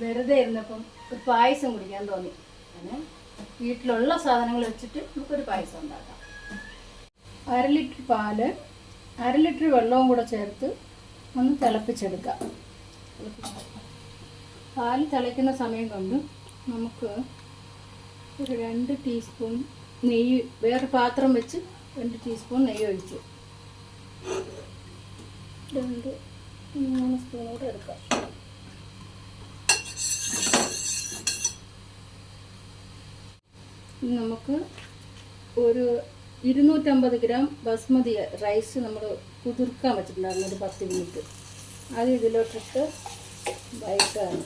വെറുതെ ഇരുന്നപ്പം ഒരു പായസം കുടിക്കാൻ തോന്നി. അങ്ങനെ വീട്ടിലുള്ള സാധനങ്ങൾ വെച്ചിട്ട് നമുക്കൊരു പായസം ഉണ്ടാക്കാം. അര ലിറ്റർ പാൽ അര ലിറ്റർ വെള്ളവും കൂടെ ചേർത്ത് ഒന്ന് തിളപ്പിച്ചെടുക്കാം. പാൽ തിളയ്ക്കുന്ന സമയം കൊണ്ട് നമുക്ക് ഒരു രണ്ട് ടീസ്പൂൺ നെയ്യ് വേറെ പാത്രം വെച്ച് രണ്ട് ടീസ്പൂൺ നെയ്യ് ഒഴിച്ചു. രണ്ട് മൂന്ന് സ്പൂൺ കൂടെ എടുക്കാം. നമുക്ക് ഒരു ഇരുന്നൂറ്റമ്പത് ഗ്രാം ബസ്മതി റൈസ് നമ്മൾ കുതിർക്കാൻ വെച്ചിട്ടുണ്ടായിരുന്നു ഒരു പത്ത് മിനിറ്റ്. അത് ഇതിലോട്ടിട്ട് വൈകാണ്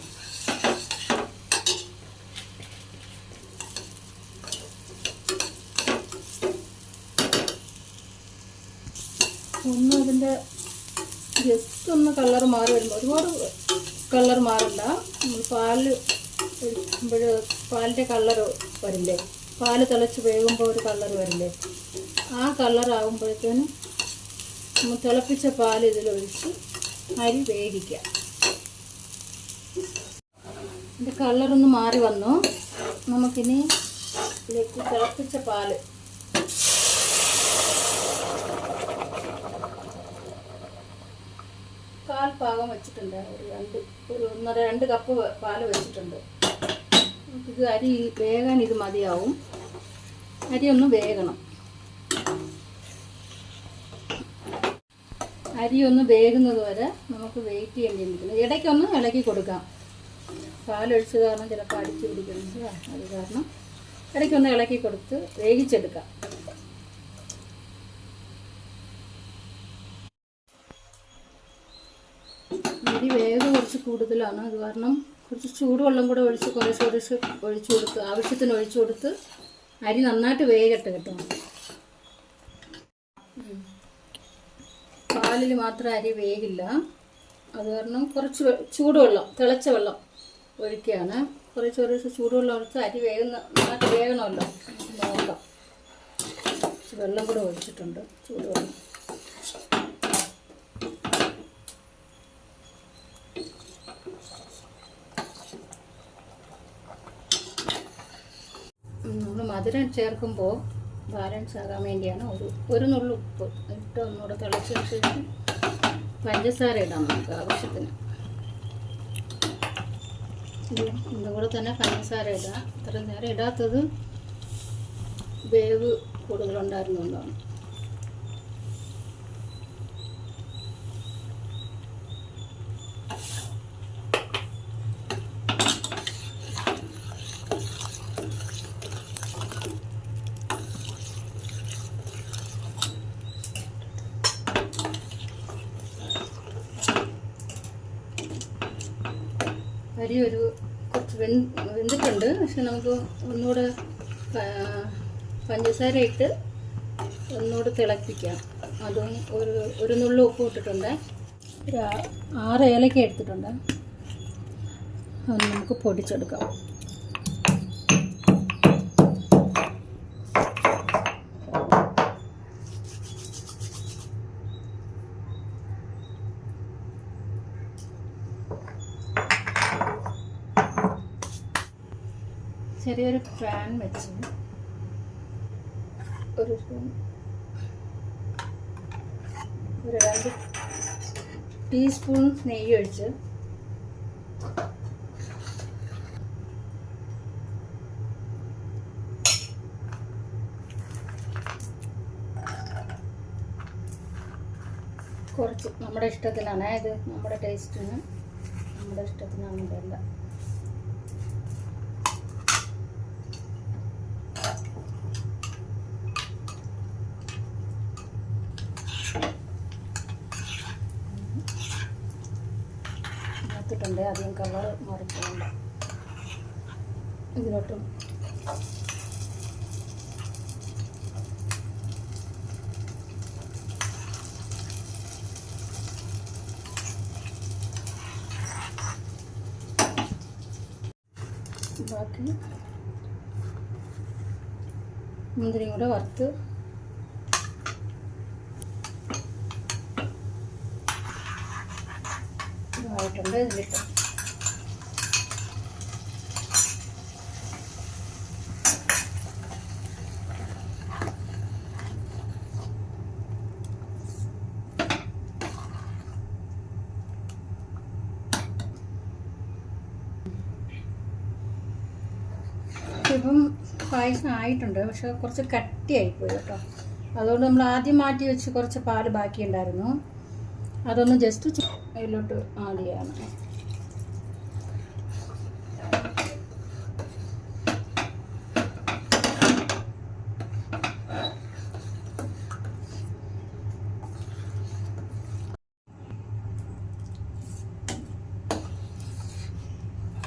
ഒന്ന് അതിന്റെ ജസ്റ്റ് ഒന്ന് കളർ മാറി വരുമ്പോൾ ഒരുപാട് കളർ മാറണ്ട. നമ്മൾ പാൽ പാലിന്റെ കളർ വരില്ലേ? പാൽ തിളച്ച് വേകുമ്പോൾ ഒരു കളർ വരില്ലേ? ആ കളറാകുമ്പോഴത്തേനും നമ്മൾ തിളപ്പിച്ച പാൽ ഇതിലൊഴിച്ച് അരി വേവിക്കുക. ഇതിന്റെ കളറൊന്ന് മാറി വന്നു. നമുക്കിനി ഇതിലേക്ക് തിളപ്പിച്ച പാൽ കാൽ പാകം വെച്ചിട്ടുണ്ട്. ഒരു രണ്ട് ഒരു ഒന്നര രണ്ട് കപ്പ് പാൽ വെച്ചിട്ടുണ്ട്. ഇത് അരി വേകാൻ ഇത് മതിയാവും. അരി ഒന്ന് വേഗണം അരി ഒന്ന് വേകുന്നത് വരെ നമുക്ക് വെയിറ്റ് ചെയ്യേണ്ടിയിരിക്കുന്നു ഇടയ്ക്കൊന്ന് ഇളക്കി കൊടുക്കാം. പാലൊഴിച്ച് കാരണം ചിലപ്പോൾ അടിച്ചു പിടിക്കുന്നുണ്ട് അത് കാരണം ഇടയ്ക്കൊന്ന് ഇളക്കി കൊടുത്ത് വേവിച്ചെടുക്കാം. അരി വേഗം കുറച്ച് കൂടുതലാണ്. അത് കാരണം കുറച്ച് ചൂടുവെള്ളം കൂടെ ഒഴിച്ച് കുറേ കുറേശ്ശെ ഒഴിച്ചു കൊടുത്ത് ആവശ്യത്തിന് ഒഴിച്ചു കൊടുത്ത് അരി നന്നായിട്ട് വേഗട്ടെ കേട്ടോ. പാലിൽ മാത്രം അരി വേകില്ല അത് കാരണം കുറച്ച് ചൂടുവെള്ളം തിളച്ച വെള്ളം ഒഴിക്കുകയാണ്. കുറച്ച് കുറച്ച് ചൂടുവെള്ളം ഒഴിച്ച് അരി വേഗുന്ന നന്നായിട്ട് വേഗണമല്ലോ നോക്കാം. വെള്ളം കൂടെ ഒഴിച്ചിട്ടുണ്ട് ചൂടുവെള്ളം നമ്മൾ മധുരം ചേർക്കുമ്പോൾ ബാലൻസ് ആകാൻ വേണ്ടിയാണ് ഒരു ഒരു നുള്ളു ഉപ്പ് ഇട്ട് ഒന്നുകൂടെ തിളച്ചതിന് ശേഷം പഞ്ചസാര ഇടാം നമുക്ക് ആവശ്യത്തിന്. ഇതുകൂടെ തന്നെ പഞ്ചസാര ഇടാം. ഇത്ര നേരം ഇടാത്തത് വേവ് കൂടുതലുണ്ടായിരുന്നുകൊണ്ടാണ് അരി ഒരു കുറച്ച് വെന്തിട്ടുണ്ട്. പക്ഷെ നമുക്ക് ഒന്നുകൂടെ പഞ്ചസാര ഇട്ട് ഒന്നുകൂടെ തിളപ്പിക്കാം. അതും ഒരു ഒരു നുള്ളു ഉപ്പ് ഇട്ടിട്ടുണ്ട്. ഒരു ആറ് ഏലക്ക എടുത്തിട്ടുണ്ട്. അത് നമുക്ക് പൊടിച്ചെടുക്കാം. ചെറിയൊരു പാൻ വെച്ച് ഒരു സ്പൂൺ ഒരു രണ്ട് ടീസ്പൂൺ നെയ്യ് ഒഴിച്ച് കുറച്ച് നമ്മുടെ ഇഷ്ടത്തിനാണ്. ഇത് നമ്മുടെ ടേസ്റ്റിന് നമ്മുടെ ഇഷ്ടത്തിനാണ് ഇതെല്ലാം. ഇട്ടിട്ടുണ്ട് അധികം കളർ മാറിപ്പോകണ്ട ഇതിലോട്ടും ബാക്കി മുന്തിരിയും കൂടെ വറുത്ത് ഇട്ടിട്ടുണ്ട് ഇതിലിട്ട് ഇപ്പം പായസം ആയിട്ടുണ്ട് പക്ഷെ കുറച്ച് കട്ടിയായിപ്പോയി കേട്ടോ. അതുകൊണ്ട് നമ്മൾ ആദ്യം മാറ്റി വെച്ച് കുറച്ച് പാൽ ബാക്കിയുണ്ടായിരുന്നു. അതൊന്ന് ജസ്റ്റ് അതിലോട്ട് ആഡ് ചെയ്യണം.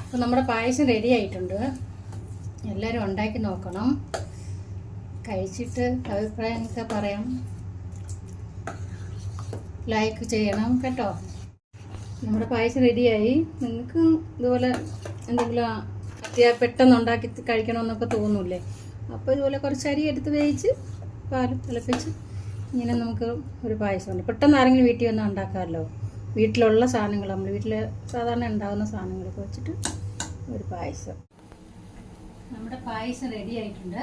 അപ്പോൾ നമ്മുടെ പായസം റെഡി ആയിട്ടുണ്ട്. എല്ലാവരും ഉണ്ടാക്കി നോക്കണം. കഴിച്ചിട്ട് അഭിപ്രായമൊക്കെ പറയാം. ലൈക്ക് ചെയ്യണം കേട്ടോ. നമ്മുടെ പായസം റെഡിയായി. നിങ്ങൾക്ക് ഇതുപോലെ എന്തെങ്കിലും അത്യാ പെട്ടെന്ന് ഉണ്ടാക്കി കഴിക്കണമെന്നൊക്കെ തോന്നൂലേ അപ്പോൾ ഇതുപോലെ കുറച്ച് അരി എടുത്ത് വേവിച്ച് പാൽ തിളപ്പിച്ച് ഇങ്ങനെ നമുക്ക് ഒരു പായസമുണ്ട്. പെട്ടെന്ന് ആരെങ്കിലും വീട്ടിൽ വന്നാൽ ഉണ്ടാക്കാമല്ലോ. വീട്ടിലുള്ള സാധനങ്ങൾ നമ്മൾ വീട്ടിൽ സാധാരണ ഉണ്ടാകുന്ന സാധനങ്ങളൊക്കെ വെച്ചിട്ട് ഒരു പായസം. നമ്മുടെ പായസം റെഡി ആയിട്ടുണ്ട്.